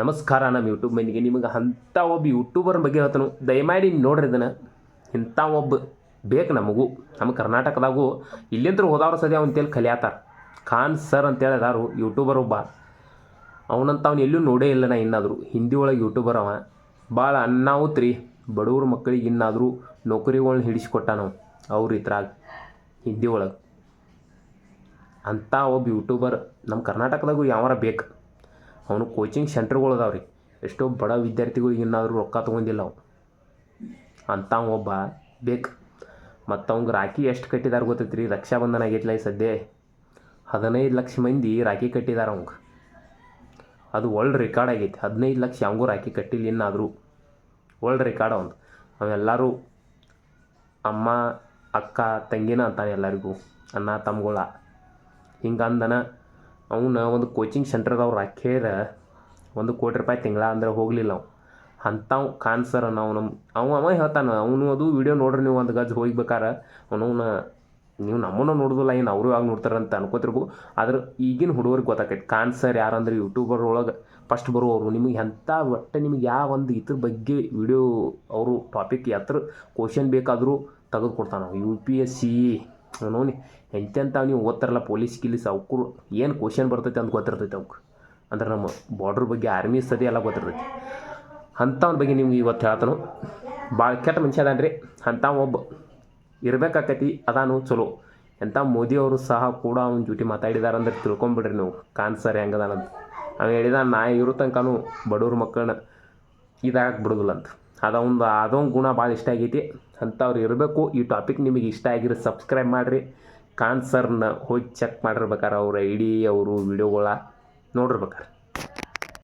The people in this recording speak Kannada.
ನಮಸ್ಕಾರ ನಮ್ಮ ಯೂಟ್ಯೂಬ್ ಮಂದಿಗೆ ನಿಮಗೆ ಅಂಥ ಒಬ್ಬ ಯೂಟ್ಯೂಬರ್ ಬಗ್ಗೆ ಹೇಳ್ತಾನು. ದಯಮಾಡಿ ನೋಡ್ರಿ ಇದನ್ನು. ಇಂಥ ಒಬ್ಬ ಬೇಕು ನಮಗೂ. ನಮ್ಮ ಕರ್ನಾಟಕದಾಗೂ ಇಲ್ಲಿಂದ್ರೂ ಹೋದವ್ರ ಸದ್ಯ ಅವನ ಕಲಿಯಾತಾರ. ಖಾನ್ ಸರ್ ಅಂತೇಳಿ ಅದಾರು ಯೂಟ್ಯೂಬರ್ ಒಬ್ಬ. ಅವನಂತ ಅವ್ನು ಎಲ್ಲೂ ನೋಡೇ ಇಲ್ಲ ನಾ ಇನ್ನಾದರೂ. ಹಿಂದಿ ಒಳಗೆ ಯೂಟ್ಯೂಬರ್ ಅವ. ಭಾಳ ಅನ್ನಾವುತ್ ರೀ ಬಡವ್ರ ಮಕ್ಕಳಿಗೆ ಇನ್ನಾದರೂ ನೌಕರಿಗಳನ್ನ ಹಿಡಿಸ್ಕೊಟ್ಟ ನಾವು ಅವ್ರ ಇದ್ರಾಗ, ಹಿಂದಿ ಒಳಗೆ. ಅಂಥ ಒಬ್ಬ ಯೂಟ್ಯೂಬರ್ ನಮ್ಮ ಕರ್ನಾಟಕದಾಗೂ ಯಾವಾರ ಬೇಕು. ಅವನು ಕೋಚಿಂಗ್ ಸೆಂಟ್ರ್ಗಳು ಅದಾವ ರೀ ಎಷ್ಟೋ ಬಡ ವಿದ್ಯಾರ್ಥಿಗಳಿಗೆ ಇನ್ನಾದರೂ ರೊಕ್ಕ ತೊಗೊಂಡಿಲ್ಲ ಅವನು. ಅಂತ ಒಬ್ಬ ಬೇಕು. ಮತ್ತು ಅವಂಗೆ ರಾಖಿ ಎಷ್ಟು ಕಟ್ಟಿದಾರ ಗೊತ್ತೈತೆ ರೀ ರಕ್ಷಾಬಂಧನ ಆಗೈತ್ಲ ಈ ಸದ್ಯ? ಹದಿನೈದು ಲಕ್ಷ ಮಂದಿ ರಾಖಿ ಕಟ್ಟಿದಾರ ಅವಂಗೆ. ಅದು ವರ್ಲ್ಡ್ ರೆಕಾರ್ಡ್ ಆಗೈತೆ. ಹದಿನೈದು ಲಕ್ಷ ಅವಂಗೂ ರಾಖಿ ಕಟ್ಟಿಲ್ಲ ಇನ್ನಾದರೂ. ವರ್ಲ್ಡ್ ರೆಕಾರ್ಡ್ ಅವ್ನು ಅವೆಲ್ಲರೂ ಅಮ್ಮ, ಅಕ್ಕ, ತಂಗಿನ ಅಂತಾನೆ ಎಲ್ಲರಿಗೂ. ಅಣ್ಣ, ತಮ್ಮಗಳ. ಹಿಂಗಂದನ ಅವನ ಒಂದು ಕೋಚಿಂಗ್ ಸೆಂಟ್ರದವ್ರು ಹಾಕ್ಯಾರ ಒಂದು ಕೋಟಿ ರೂಪಾಯಿ ತಿಂಗಳ ಅಂದ್ರೆ ಹೋಗಲಿಲ್ಲ ಅವ ಅಂಥವು ಖಾನ್ ಸರ್ ನಾವು ನಮ್ಮ ಅವ ಅವ ಹೇಳ್ತಾನೆ, ಅವನು ಅದು ವಿಡಿಯೋ ನೋಡ್ರಿ ನೀವು ಒಂದು ಗಜ್ ಹೋಗ್ಬೇಕಾರ. ಅವನವನ್ನ ನೀವು ನಮ್ಮನ್ನು ನೋಡೋದಿಲ್ಲ ಏನು ಅವರು ಯಾವಾಗ ನೋಡ್ತಾರೆ ಅಂತ ಅನ್ಕೋತಿರ್ಬೋದು ಆದ್ರೆ ಈಗಿನ ಹುಡುಗರಿಗೆ ಗೊತ್ತಾಕೈತಿ ಕಾನ್ಸರ್ ಯಾರಂದ್ರೆ ಯೂಟ್ಯೂಬರ್ ಒಳಗೆ ಫಸ್ಟ್ ಬರುವವರು. ನಿಮಗೆ ಎಂಥ ಒಟ್ಟು ನಿಮಗೆ ಯಾವ ಒಂದು ಇದ್ರ ಬಗ್ಗೆ ವಿಡಿಯೋ ಅವರು ಟಾಪಿಕ್ ಯಾತ್ರ ಕ್ವಶನ್ ಬೇಕಾದರೂ ತೆಗೆದುಕೊಡ್ತಾನೆ ಯು ಪಿ ಎಸ್ ಸಿ ನೋಡಿ. ಎಂತೆಂಥ ನೀವು ಓದ್ತಾರಲ್ಲ ಪೊಲೀಸ್ ಗಿಲೀಸ್ ಅವಕ್ಕೂ ಏನು ಕ್ವಶನ್ ಬರ್ತೈತೆ ಅಂತ ಗೊತ್ತಿರ್ತೈತೆ ಅವ್ಕೆ. ಅಂದ್ರೆ ನಮ್ಮ ಬಾರ್ಡ್ರ್ ಬಗ್ಗೆ ಆರ್ಮಿ ಸದಿ ಎಲ್ಲ ಗೊತ್ತಿರ್ತೈತಿ. ಅಂಥವ್ನ ಬಗ್ಗೆ ನಿಮ್ಗೆ ಇವತ್ತು ಹೇಳ್ತಾನು. ಭಾಳ ಕೆಟ್ಟ ಮನುಷ್ಯ ಅದಾನ್ರಿ. ಅಂಥ ಒಬ್ಬ ಇರಬೇಕಾಕತಿ, ಅದಾನು ಚಲೋ. ಎಂಥ ಮೋದಿಯವರು ಸಹ ಕೂಡ ಅವ್ನ ಜೊತೆ ಮಾತಾಡಿದಾರಂದ್ರೆ ತಿಳ್ಕೊಂಬಿಡ್ರಿ ನೀವು. ಕಾನ್ ಸರ್ ಹೆಂಗದಾನಂತ. ಅವ್ನು ಹೇಳಿದ ನಾ ಇರೋ ತನಕನೂ ಬಡವ್ರ ಮಕ್ಕಳನ್ನ ಇದಾಗಕ್ಕೆ ಬಿಡೋದಿಲ್ಲ ಅಂತ. ಅದೊಂದು ಅದೊಂದು ಗುಣ ಭಾಳ ಇಷ್ಟ ಆಗೈತಿ. ಅಂಥವ್ರು ಇರಬೇಕು. ಈ ಟಾಪಿಕ್ ನಿಮಗೆ ಇಷ್ಟ ಆಗಿರೋ ಸಬ್ಸ್ಕ್ರೈಬ್ ಮಾಡಿರಿ. ಕಾನ್ಸರ್ನ ಹೋಗಿ ಚೆಕ್ ಮಾಡಿರ್ಬೇಕಾರೆ ಅವ್ರ ಐ ಅವರು ವಿಡಿಯೋಗಳ ನೋಡಿರ್ಬೇಕಾರೆ.